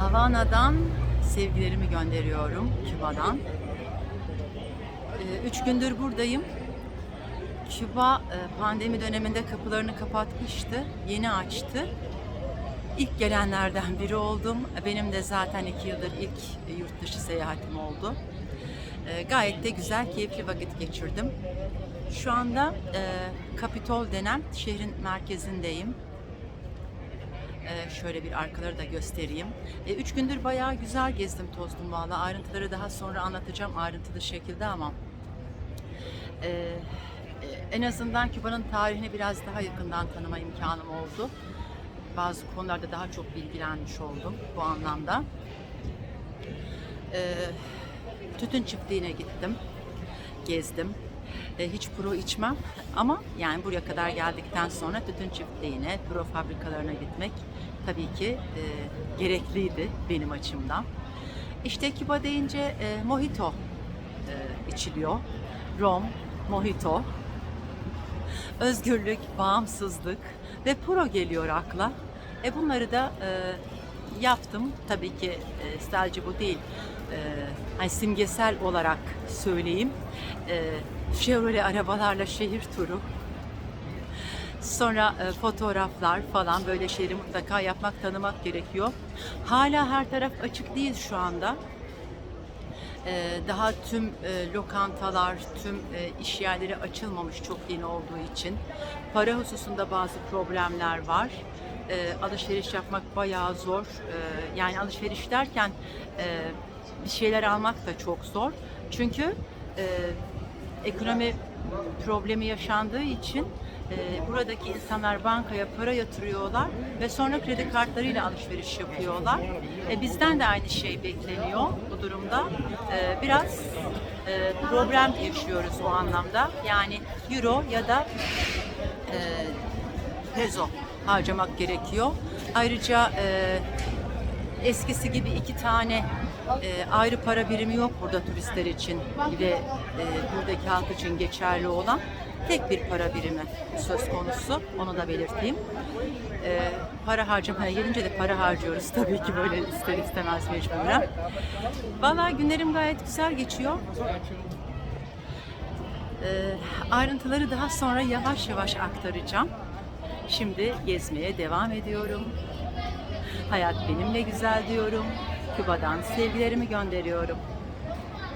Havana'dan sevgilerimi gönderiyorum Küba'dan. Ee, Üç gündür buradayım. Küba e, pandemi döneminde kapılarını kapatmıştı. Yeni açtı. İlk gelenlerden biri oldum. Benim de zaten iki yıldır ilk yurt dışı seyahatim oldu. Ee, Gayet de güzel, keyifli vakit geçirdim. Şu anda e, Kapitol denen şehrin merkezindeyim. Ee, şöyle bir arkaları da göstereyim. Ee, üç gündür bayağı güzel gezdim tozdum valla. Ayrıntıları daha sonra anlatacağım ayrıntılı şekilde ama e, e, en azından Küba'nın tarihini biraz daha yakından tanıma imkanım oldu. Bazı konularda daha çok bilgilenmiş oldum bu anlamda. Ee, tütün çiftliğine gittim, gezdim. Ee, hiç pro içmem ama yani buraya kadar geldikten sonra tütün çiftliğine, pro fabrikalarına gitmek tabii ki e, gerekliydi benim açımdan. İşte Küba deyince e, mojito e, içiliyor. Rom, mojito, özgürlük, bağımsızlık ve pro geliyor akla. E bunları da e, yaptım. Tabii ki e, sadece bu değil. E, hani simgesel olarak söyleyeyim. E, Chevrolet arabalarla şehir turu. Sonra e, fotoğraflar falan böyle şeyleri mutlaka yapmak, tanımak gerekiyor. Hala her taraf açık değil şu anda. Ee, daha tüm e, lokantalar, tüm e, iş yerleri açılmamış çok yeni olduğu için. Para hususunda bazı problemler var. Ee, alışveriş yapmak bayağı zor. Ee, yani alışveriş derken e, bir şeyler almak da çok zor. Çünkü e, ekonomi problemi yaşandığı için e, buradaki insanlar bankaya para yatırıyorlar ve sonra kredi kartlarıyla alışveriş yapıyorlar. E, bizden de aynı şey bekleniyor bu durumda. E, biraz e, problem yaşıyoruz o anlamda. Yani euro ya da e, peso harcamak gerekiyor. Ayrıca e, eskisi gibi iki tane e, ayrı para birimi yok burada turistler için ve e, buradaki halk için geçerli olan tek bir para birimi söz konusu. Onu da belirteyim. E, para harcamaya gelince de para harcıyoruz tabii ki böyle ister istemez mecburen. Valla günlerim gayet güzel geçiyor. E, ayrıntıları daha sonra yavaş yavaş aktaracağım. Şimdi gezmeye devam ediyorum. Hayat benimle güzel diyorum. Küba'dan sevgilerimi gönderiyorum.